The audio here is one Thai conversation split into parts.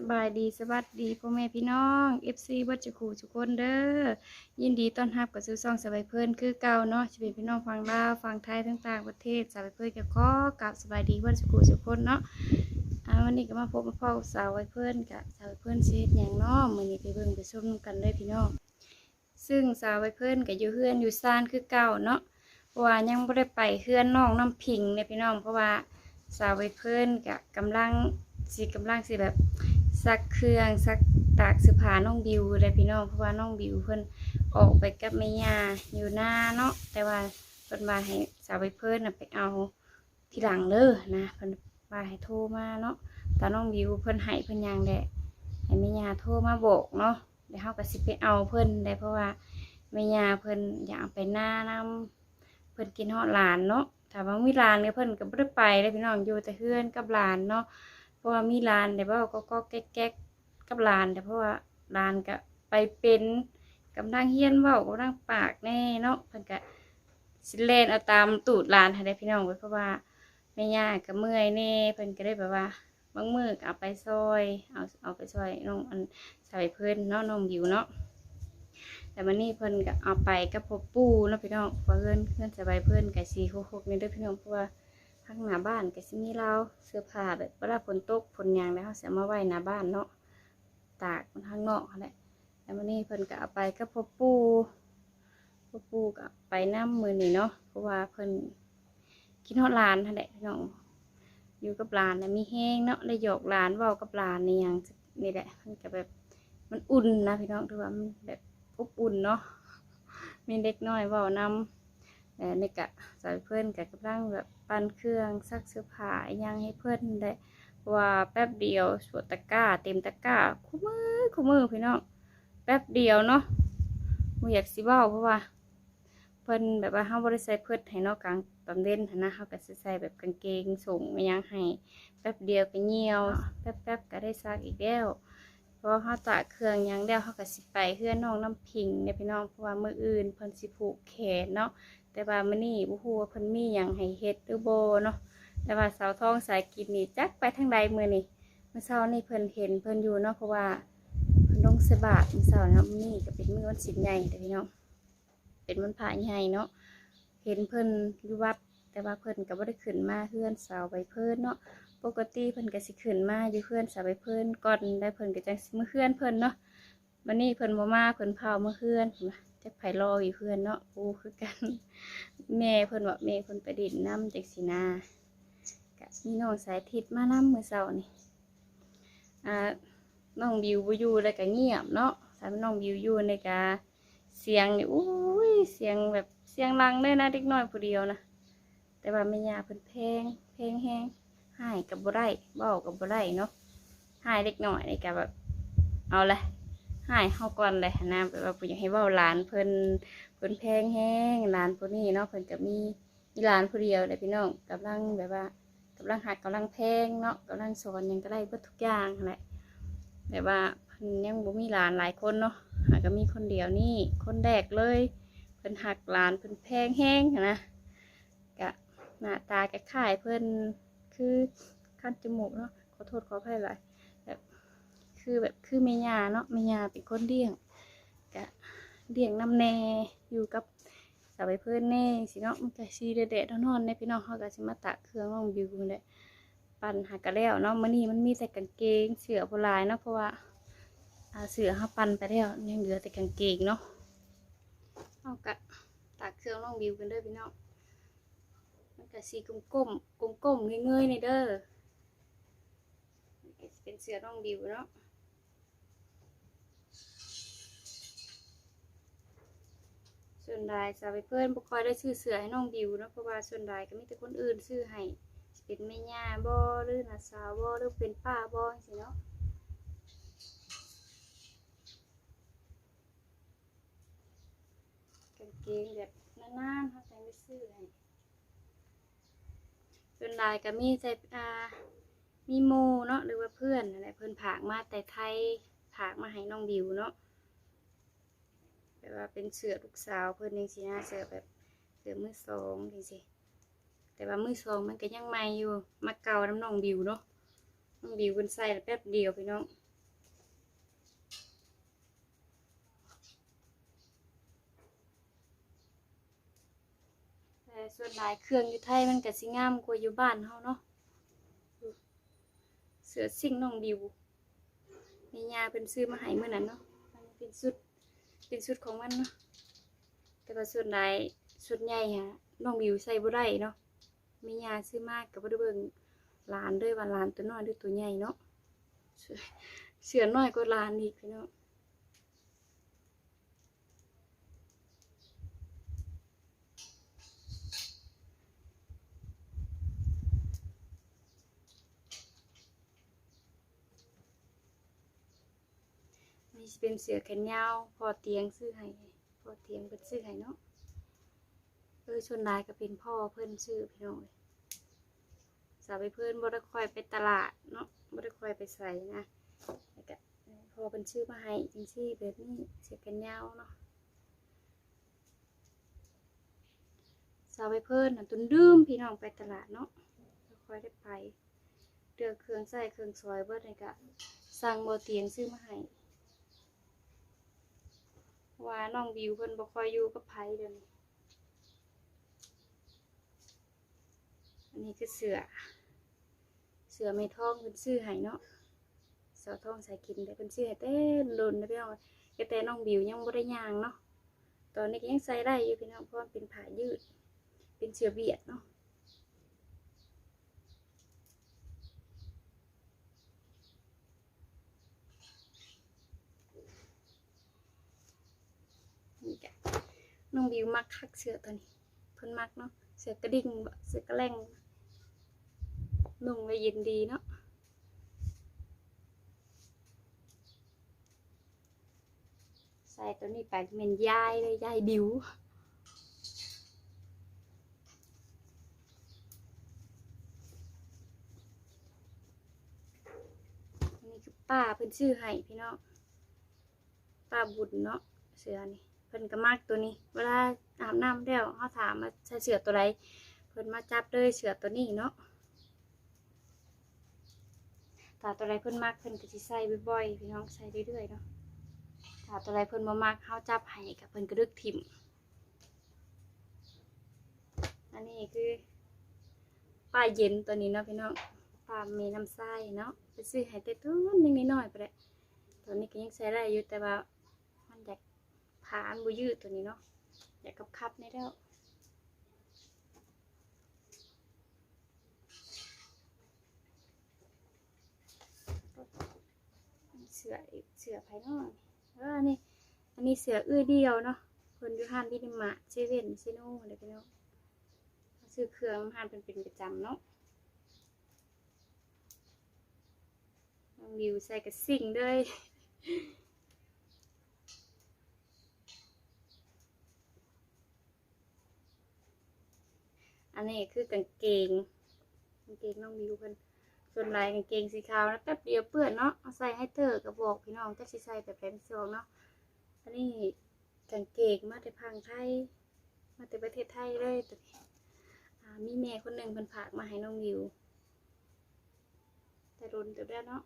สบายดีสวัสดีพ่อแม่พี่น้อง FC วัดจุคูทุกคนเด้อยินดีต้อนรับกับซื้อซองสบายเพิ่อนคือเก่าเนาะจะเป็นพี่น้องฟังลาวฟังไทยทั้งต่างประเทศสบายเพิ่อนกับข้อกับสบายดีวัดจุคูทุกคนเนาะอ่าวันนี้ก็มาพบมาพ่อสาวไว้เพิ่อนกับสาวไว้เพิ่อนเฮ็ดหยังเนาะมื้อนี้ไปเบิ่งไปชมกันเลยพี่น้องซึ่งสาวไว้เพิ่อนก็อยู่เฮือนอยู่ซ่านคือเก่าเนาะเพราะว่ายังบ่ได้ไปเฮือนน้องน้ำพิงเนี่ยพี่น้องเพราะว่าสาวไว้เพิ่อนก็กำลังสิกำลังสิแบบ ซักเครื่องซักตากเสื้อผ้าน้องบิวเลยพี่น้องเพราะว่าน้องบิวเพิ่นออกไปกับแม่ย่าอยู่หน้าเนาะแต่ว่าเพิ่นมาให้สาวไปเพิ่นนะไปเอาที่หลังเด้อนะเพิ่นว่าให้โทรมาเนาะแต่น้องบิวเพิ่นให้เพิ่นยังแหละให้แม่ย่าโทรมาบอกเนาะเดี๋ยวเฮาก็สิไปเอาเพิ่นได้เพราะว่าแม่ย่าเพิ่นอยากไปหน้านํเพิ่นกินฮอดหลานเนาะถ้าว่ามีหลานเนี่ยเพิ่นก็บ่ได้ไปเลยพี่น้องอยู่แต่เฮือนกับหลานเนาะ ราะว่ามีร้านแต่ว่าก็ก็แก๊กแก๊กกับร้านแต่เพราะว่าร้านก็ไปเป็นกำลังเฮียนเว่ากำลังปากแน่เนาะเพิ่นก็สิเล่นเอาตามตูดร้านให้ได้พี่น้องไว้เพราะว่าแม่ย่าก็เมื่อยแน่เพิ่นก็ได้แบบว่าบางมือกเอาไปซอย เอาเอาไปซอยน้องอันใส่เพิ่นเนาะน้องบิวเนาะแต่วันนี้เพิ่นก็เอาไปกับพ่อปู่เนาะพี่น้องเพราะเพิ่นเพิ่อนสบายเพิ่อนก็สีโคกๆนี่ด้อพี่น้องเพราะว่า ข้างหน้าบ้านก็สิมีเราเสื้อผ้าแบบเวลาฝนตกฝนยางแล้วเขาเสียมาไว้หน้าบ้านเนาะตากมันข้างนอกนั่นแหละแล้ววันนี้เพิ่นก็เอาไปกับพ่อปู่พ่อปู่ก็ไปน้ำมือนี่เนาะเพราะว่าเพิ่นกินฮอดลานนั่นแหละพี่น้องอยู่กับลานนะมีแห้งเนาะได้หยอกลานเว้ากับลานนี่ยังนี่แหละมันก็แบบมันอุ่นนะพี่น้องถือว่ามันแบบอบอุ่นเนาะมีเด็กน้อยเว้านำ แต่ในกะสายเพื่อนกะกำลังแบบปั้นเครื่องซักเสื้อผ้าอิหยังให้เพื่อนได้ว่าแป๊บเดียวสวดตะก้า เต็มตะก้าคู่มือคู่มือพี่น้องแป๊บเดียวเนาะมูอยากสิเว้าเพราะว่า เพิ่นแบบว่าเฮาบ่ได้ใส่เพิ่อนให้นอกกลางตอนเล่นนะเฮาก็สิใส่แบบกางเกงส่งยังให้แป๊บเดียวก็เหี่ยว แป๊บๆก็ได้ซักอีกแล้วเพราะว่าเฮาตากเครื่องยังแล้วเฮาก็สิไปเฮือนน้องน้ำพิงเนี่ยพี่น้องเพราะว่ามืออื่นเพิ่นสิผูกแขนเนาะ แต่ว่ามื้อนี้บ่ฮู้ว่าเพิ่นมีหยังให้เฮ็ดหรือบ่เนาะแต่ว่าสาวทองสายกินนี่จักไปทางใดมื้อนี้มื่อเช้านี่เพิ่นเห็นเพิ่นอยู่เนาะเพราะว่าเพิ่นลงส่บาตรมื้อเช้าเนาะมื้อนี้ก็เป็นมื้อวันศีลใหญ่เด้อพี่น้องเป็นวันพระใหญ่เนาะเห็นเพิ่นอยู่วัดแต่ว่าเพิ่นก็บ่ได้ขึ้นมาเฮือนสาวใบเพิ่นเนาะปกติเพิ่นก็สิขึ้นมาอยู่เฮือนสาวใบเพิ่นก่อนได้เพิ่นก็จังสิมาเฮือนเพิ่นเนาะวันนี้เพิ่นบ่มาเพิ่นเผามาเฮือน พุ่นว่ะไผรออยู่เฮือนเนาะปูคือกันแม่เพิ่นว่าแม่เพิ่นไปดินน้ำจากสีนากะมีน้องสายทิศมาน้ำมือเช้านี่อ่าน้องบิวบ่อยู่แล้วก็เงียบเนาะถ้าน้องบิวอยู่ในกะเสียงนี่อุ้ยเสียงแบบเสียงดังเลยนะเด็กน้อยผู้เดียวนะแต่ว่าแม่ยาเพิ่นเพลงเพลงแฮงหายกับบ่ได้เว้ากับบ่ได้เนาะหายเด็กน้อยนี่ก็แบบเอาลย หายเฮาก่อนเลยนะแบบว่าบ่อยากให้เว้าหลานเพิ่นเพิ่นแพงแห้งหลานผู้นี้เนาะเพิ่นก็มีมีหลานผู้เดียวเลยพี่น้องกำลังแบบว่ากำลังหักกำลังแพงเนาะกำลังสอนหยังก็ได้เบิดทุกอย่างแหละแต่ว่าเพิ่นยังบ่มีหลานหลายคนเนาะหาก็มีคนเดียวนี่คนแรกเลยเพิ่นหักหลานเพิ่นแพงแห้งนะกะหน้าตาก็คล้ายเพิ่นคือคันจมูกเนาะขอโทษขออภัยหลาย คือแบบคือแม่ย่าเนาะแม่ย่าเป็นคนเลี้ยงกะเลี้ยงน้ำแน่อยู่กับสาวไปเพื่อนแน่สิเนาะมันก็สีเด็ดๆนอนๆในพี่น้องเขาก็สิมาตักเครื่องน้องบิวนี่แหละปั่นหากระแล้วเนาะมื้อนี้มันมีแต่กางเกงเสือโบราณเนาะเพราะว่าอาเสือเขาปั่นไปแล้วยังเหลือแต่กางเกงเนาะเอากะตักเครื่องน้องบิวกันเด้อพี่น้องมันก็สีกลมๆกลมๆเงยๆนี่เด้อเป็นเสือน้องบิวเนาะ ส่วนรายสาวไปเพื่อนบุคอยได้ซื้อเสือให้น้องบิวเนาะเพราะว่าส่วนรายก็มีแต่คนอื่นซื้อให้เป็นแม่ย่าบ่หรือนาสาวบ่หรือเป็นป้าบ่สิเนาะกางเกงแบบนานๆเขาแต่งไปซื้อให้ส่วนรายก็มีแต่อ่ามีโมเนาะหรือว่าเพื่อนนั่นแหละเพิ่อนผากมาแต่ไทยผากมาให้น้องบิวเนาะ แบบว่าเป็นเสือลูกสาวเพื่อนจริงสินะเสือแบบเสือมือสองจริงสิแต่ว่ามือสองมันก็ยังใหม่อยู่มาเก่าน้ำนองบิวเนาะน้องบิวเป็นใส่แป๊บเดียวพี่น้องแต่ส่วนหลายเครื่องอยู่ไทยมันก็สิงามกว่าอยู่บ้านเขาเนาะเสือสิ่งน้องบิวมียาเป็นซื้อมาให้เมื่อนั้นเนาะเป็นสุด เป็นสุดของมันเนาะแต่ว่าส่วนหลายสุดใหญ่ฮะน้องบิวใส่บ่ได้เนาะมียาซื้อมากกับ่ได้เบิ่งหลานด้วยว่าหลานตัวน้อยด้วยตัวใหญ่เนาะเสือน้อยก็หลานอีกพี่น้อง เป็นเสือแขนยาว พอเตียงซื้อให้พอเตียงเพิ่นซื้อให้เนาะเออชนลายก็เป็นพ่อเพิ่นซื้อพี่น้องเลยสาวไปเพิ่นบ่ได้ค่อยไปตลาดเนาะบ่ได้ค่อยไปใส่นะแล้วก็พอเพิ่นซื้อมาให้จังซี่แบบนี้เสือแขนยาวเนาะสาวไปเพิ่นนะตุนดื่มพี่น้องไปตลาดเนาะบ่ค่อยได้ไปเดือเครื่องใส่เครื่องซอยเบิดนี่ก็สั่งบ่เตียงซื้อมาให้ ว่าน้องบิวเพิ่นบ่ค่อยอยู่กับไผเดี๋ยวนี้อันนี้คือเสือ เสือไม่ท้องเพิ่นซื้อให้เนาะเสือท้องใส่กินแต่เพิ่นซื้อให้เต้นลนนะพี่น้องก็แต่น้องบิวยังบ่ได้ย่างเนาะตอนนี้ก็ยังใส่ได้อยู่พี่น้องเพราะมันเป็นผ้ายืด เป็นเสือเบียดเนาะ นี่จ้ะ น้องบิวมักคักเสือตัวนี้เพิ่นมักเนาะเสือกระดิ่งบ่เสือกระแลงนุ่งไว้เย็นดีเนาะใส่ตัวนี้ไปก็เป็นยายเลยยายบิวนนี้คือป้าเพิ่นชื่อให้พี่น้องป้าบุญเนาะเสือนี่ พิ่นก็มักตัวนี้ เวลาอาบน้ำแล้วเขาถามมาใส่เสือตัวใดเพิ่นมาจับเลยเสือตัวนี้เนาะถ้าตัวใดเพิ่นมักเพิ่นก็สิใส่บ่อยๆพี่น้องใส่เรื่อยๆเนาะถ้าตัวใดเพิ่นบ่มักเฮาจับให้กับเพิ่นก็ดึกถิ่มอันนี้คือป้าเย็นตัวนี้เนาะพี่น้องป้าเมน้ำใส่เนาะไปซื้อให้แต่ตัวนึงนิดหน่อยไปแหละตัวนี้ก็ยังใช้ได้อยู่แต่ว่า ผานบุยืดตัวนี้เนาะอยากกับคับนี่แล้วเสือเสือภายนอกเอออนนี้อันนี้เสืออื้อเดียวเนาะคนอยู่ห้านที่นิมะเซเว่นเซโน่อะไรไปเนาะซื้อเครื่องห้านเป็นเป็นประจำเนาะน้องวิวใส่กับสิ่งเลย อันนี้คือกางเกงกางเกงน้องบิวเพิ่นส่วนลายกางเกงสีขาวนะแป๊บเดียวเปื้อนเนาะเอาใส่ให้เธอกับบอกพี่น้องจะสิใส่แบบแผ่นซองเนาะอันนี้กางเกงมาแต่พังไทยมาแต่ประเทศไทยเลยตัวนี้มีแม่คนหนึ่งเพิ่นฝากมาให้น้องบิว แต่รุนตัวได้เนาะ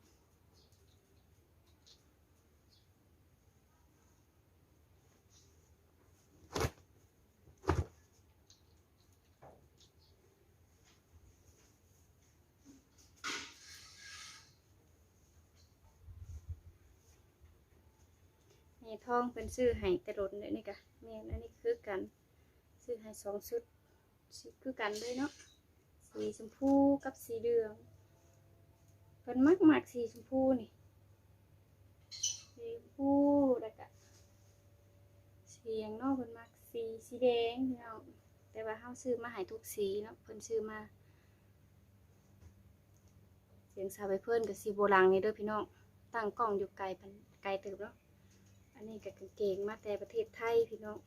ีทองเป็นซื้อให้แต่รนเลยนี่กะแม่นอันนี้คือกัน ซื้อให้สองชุดคือกันเลยเนาะสีชมพูกับสีเหลืองเป็นมักมักสีชมพูนี่สีชมพูแล้วก็สีอย่างนอกเป็นมักสีสีแดงพี่น้องแต่ว่าเขาซื้อมาให้ทุกสีเนาะเพิ่นซื้อมาเสียงสาวไปเพิ่นกับสีโบราณนี่ด้อพี่น้องตั้งกล้องอยู่ไกลไกลเติบเนาะ อันนี้ก็กางเกงมาแต่ประเทศไทยพี่น้อง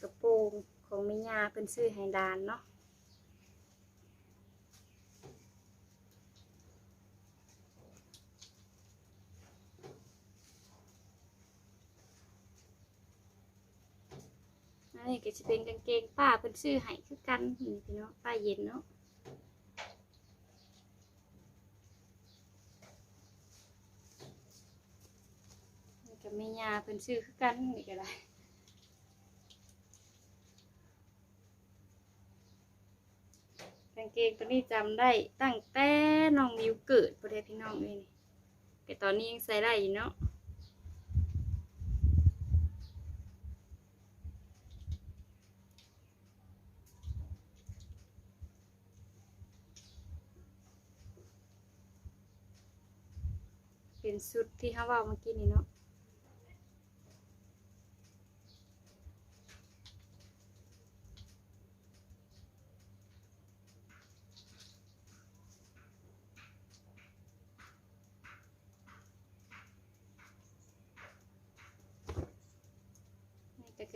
กระโปรงของม่ยาเป็นซื้อให้ดานเนาะอันนี้ก็จะเป็นกางเกงป้าเป็นซื้อให้คือกันนี่พี่น้องป้าเย็นเนาะ กับแม่ยาเพิ่นซื้อคือกันนี่ก็ได้กางเกงตัวนี้จำได้ตั้งแต่น้องมิวเกิดประเทศพี่น้องเลยนี่แต่ตอนนี้ยังใส่ได้อยู่เนาะเป็นชุดที่เขาว่าเมื่อกี้นี่เนาะ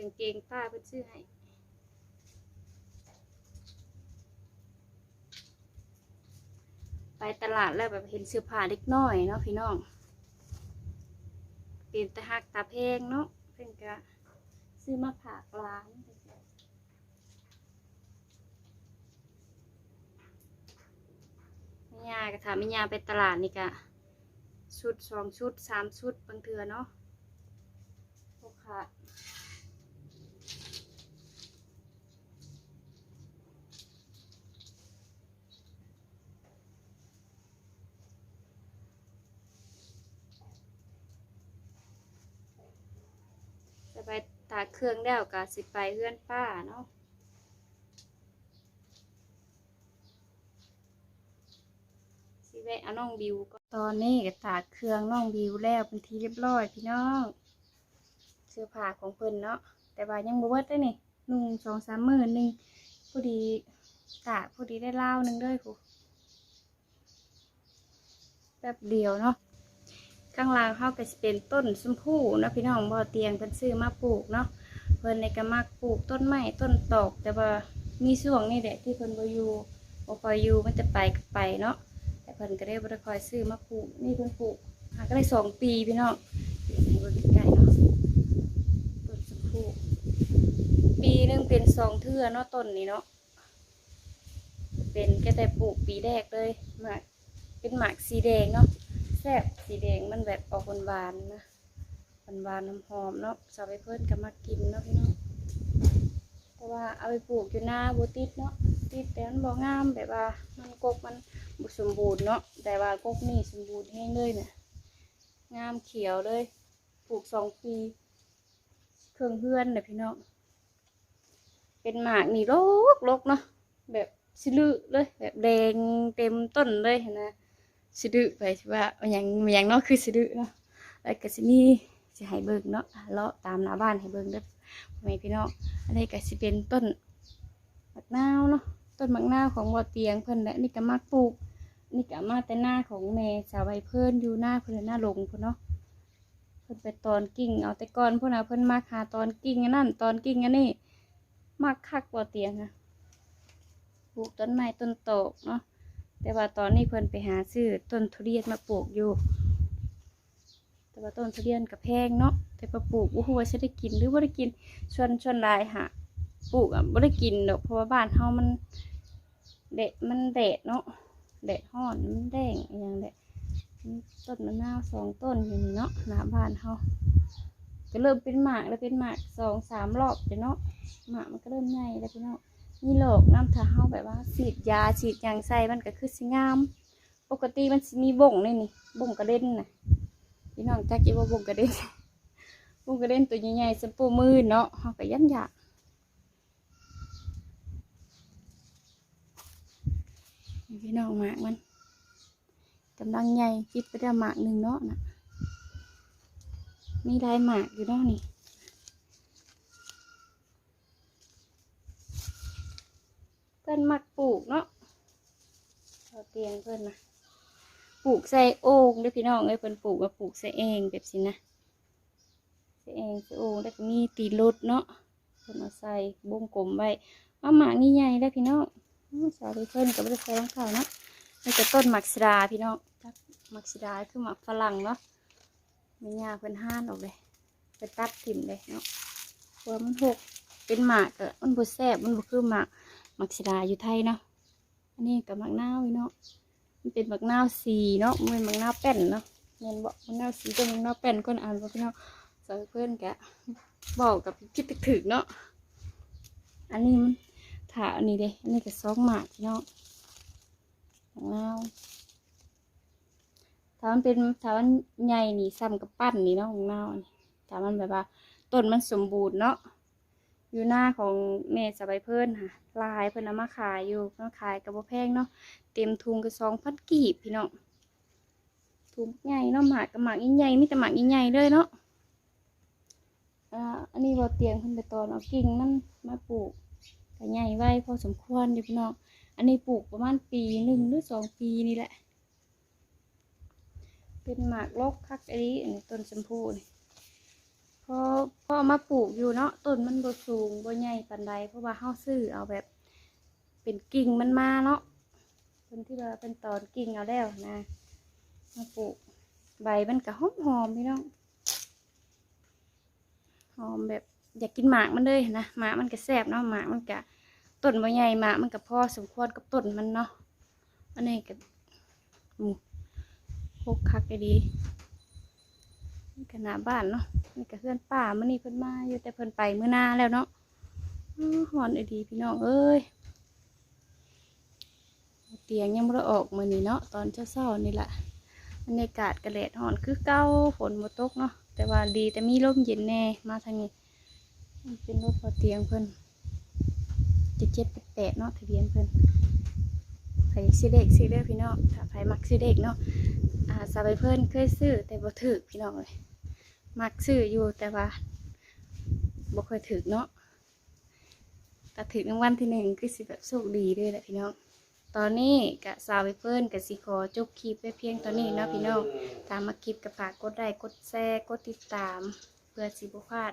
กางเกงป้าเพิ่นซื้อให้ไปตลาดแล้วแบบเห็นเสื้อผ้าเล็กน้อยเนาะพี่น้องเป็นตะหักตาแพงเนาะเพิ่นก็ซื้อมาผากร้านม่ยาก็ถามแม่ยาไปตลาดนี่กะชุดสองชุดสามชุดบางเทือเนาะพวกค่ะ จะไป ตาเครื่องแล้วก็สิไปเพื่อนป้าเนาะสิแวะเอาน้องบิวก็ตอนนี้ก็ตาเครื่องน้องบิวแล้วเป็นทีเรียบร้อยพี่น้องเสื้อผ้าของเพิ่นเนาะแต่ว่ายังบ่เบิดได้นี่นุ่งสองสามมื้อหนึ่งพอดีตาพอดีได้เล่าหนึงด้อผู้แป๊บเดียวเนาะ ข้างล่างเขาก็จะเป็นต้นชมพู่เนาะพี่น้องบ่อเตียงเพิ่นซื้อมาปลูกเนาะเพิ่นในก็มักปลูกต้นไม้ต้นตอกแต่ว่ามีช่วงนี้แหละที่เพิ่นบ่อยู่บ่คอยอยู่มันจะไปก็ไปเนาะแต่เพิ่นก็ได้บ่ได้คอยซื้อมาปลูกนี่เพิ่นปลูกหาก็ได้สองปีพี่น้องให้เบิ่งใกล้ๆเนาะต้นชมพู่ปีหนึงเป็นสองเทื่อเนาะต้นนี้เนาะเป็นแค่แต่ปลูกปีแรกเลยหมากเป็นหมากสีแดงเนาะ แซ่บสีแดงมันแบบออกหวานๆนะหวานๆน้ำหอมเนาะชาวไปเพิ่นก็มากินเนาะพี่น้องแต่ว่าเอาไปปลูกอยู่หน้าบูติดเนาะติดแต่มันบ่งามแบบว่ามันกกมันบ่สมบูรณ์เนาะแต่ว่ากกนี่สมบูรณ์แห้งเลยเนี่ยงามเขียวเลยปลูกสองปีเครื่องเพื่อนเนี่ยพี่น้องเป็นหมากนี่รกรกเนาะแบบสิลือเลยแบบแดงเต็มต้นเลยนะ สิดื้อไปว่าอาหยังอาหยังนาะคือสิดื้อเนาะแล้วก็สิมีสิให้เบิ่งเนาะเลาะตามหน้าบ้านให้เบิ่งเด้อพ่อแม่พี่น้องอันนี้ก็สิเป็นต้นมะนาวเนาะต้นมะนาวของบ่อเตียงเพิ่นและนี่ก็มักปลูก นี่ก็มาแต่หน้าของแม่สาวใบเพิ่นอยู่หน้าเพิ่นหน้าลงเพิ่นเนาะเพิ่นไปตอนกิ่งเอาแต่ก่อนเพิ่นน่ะเพิ่นมาหาตอนกิ่งอันนั้นตอนกิ่งอันนี้มักคักบ่อเตียงอะปลูกต้นไม้ต้นโตกเนาะ แต่ว่าตอนนี้เพิ่นไปหาซื้อต้นทุเรียนมาปลูกอยู่ แต่ว่าต้นทุเรียนกับแพงเนาะแต่พอปลูกบ่ฮู้ว่าสิได้กินหรือบ่าได้กินชวนชวนลายหะปลูกอะบ่ได้กินดอกเพราะว่าบ้านเฮามันแดดมันแดดเนาะแดดร้อนมันแดงอย่างแดดต้นมะนาวสองต้นอยู่นี่เนาะหน้าบ้านเฮาก็เริ่มเป็นหมากแล้วเป็นหมากสองสามรอบเนาะหมากมันก็เริ่มใหญ่แล้วพี่น้อง มีโรคน้ำถ้าเฮาแบบว่าฉีดยาฉีดหยังใส่มันก็คือสิงาม ปกติมันสิมีบ่งนี่นี่บ่งกระเด็นน่ะพี่น้องจักอีว่าบ่งกระเด็นบ่งกระเด็นตัวใหญ่ๆสปูมือเนาะเฮาก็ยันยากพี่น้องหมากมันกำลังใหญ่คิดไปได้หมากหนึ่งเนาะน่ะมีลายหมากอยู่เนาะนี่ พิ่นมักปลูกเนาะเอาเตียงเพิ่นนะปลูกใส่โอ่งเด้อพี่น้องเอ้ยเพิ่นปลูกมาปลูกใส่เองแบบสินะใส่เองใส่โอ่งแล้วก็มีตีนรถเนาะเพิ่นเอาใส่วงกลมไว้มาหมากนี่ใหญ่แล้วพี่น้องชอสาธุเพิ่นก็บ่ได้ใส่รองเท้าเนาะนี่ก็ต้นหมักสดาพี่น้องหมักสดาคือหมักฝรั่งเนาะแม่ย่าเพิ่นห้านออกเลยไปตัดถิ่มเลยเนาะเพราะว่ามันหกเป็นหมากก็มันบ่แซ่บมันบ่คือหมาก มักสิดาอยู่ไทยเนาะ อันนี้กับมักนาวเนาะ มันเป็นมักนาวสีเนาะมันเป็นมักนาวแป้นเนาะเงินบอกมักนาวสีกับมักนาวแป้นคนอ่านบอกพี่เนาะสาวเพื่อนแกบอกกับคิดถึกเนาะ อันนี้มันถาอันนี้เด้อันนี้ก็ซองหมากพี่น้องของเราถ้ามันเป็นถ้ามันใหญ่นี่ซ้ำกับปั้นนี่เนาะของเรานี่ถ้ามันแบบว่าต้นมันสมบูรณ์เนาะ อยู่หน้าของแม่สบายเพิ่นค่ะลายเพิ่นเอามาขายอยู่เพิ่นขายกับบ่แพงเนาะเต็มทุงก็สองพันกีบพี่น้องทุงใหญ่เนาะหมากกับหมากใหญ่ๆมีแต่หมากใหญ่ๆเลยเนาะอ่าอันนี้บ่เตียงเพิ่นไปตอนเอากิ่งมันมาปลูกก็ใหญ่ไว้พอสมควรอยู่พี่น้องอันนี้ปลูกประมาณปีหนึ่งหรือสองปีนี่แหละ เป็นหมากลกคักอันนี้อันนี้ต้นชมพูนี่ อพอมาปลูกอยู่เนาะต้นมันบ่สูงบ่ใหญ่ปานใดเพราะว่าเฮาซื้อเอาแบบ เป็นกิ่งมันมาเนาะเพิ่นที่ว่าเป็นตอนกิ่งเอาแล้วนะ มาปลูกใบมันก็หอมๆพี่น้องหอมแบบอยากกินหมากมันเลยนะหมากมันก็แซ่บเนาะหมากมันก็ต้นบ่ใหญ่หมากมันก็พอสมควรกับต้นมันเนาะอันนี้ก็อืมพกคักก็ดี นี่ก็หน้าบ้านเนาะนี่ก็เพื่อนป้ามื่อนี้เพิ่นมาอยู่แต่เพิ่นไปมื้อหน้าแล้วเนาะหอนไอดีพี่น้องเอ้ยเตียงยังไม่ได้ออกมื้อนี้เนาะตอนเช้าๆนี่แหละบรรยากาศกระเลดหอนคือเก้าฝนบ่ตกเนาะแต่ว่าดีแต่มีลมเย็นแน่มาทางนี้นเป็นรถพอเตียงเพิ่นเจ็ดเจ็ดแปดเนาะทะเบียนเพิ่นไผซีเด็กซีเด้อพี่น้องถ้าไผมักซีเด็กเนาะอ่าสาวใบเพิ่นเคยซื้อแต่บ่ถือพี่น้องเลย มักซื้ออยู่แต่ว่าบ่เคยถือเนาะแต่ถือรางวัลที่หนึ่งคือสิแบบโชคดีด้วยแหละพี่น้อง ตอนนี้กะสาวใบเพิ่นกะสิขอจบคลิปไว้เพียงตอนนี้เนาะพี่น้อง ตามมาคลิปกับฝากกดไลค์กดแชร์กดติดตาม เพื่อสิบพลาด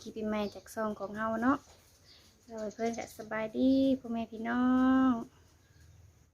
คลิปใหม่จากซองของเฮาเนาะเราเพื่นจะสบายดีพ่อแม่พี่น้อง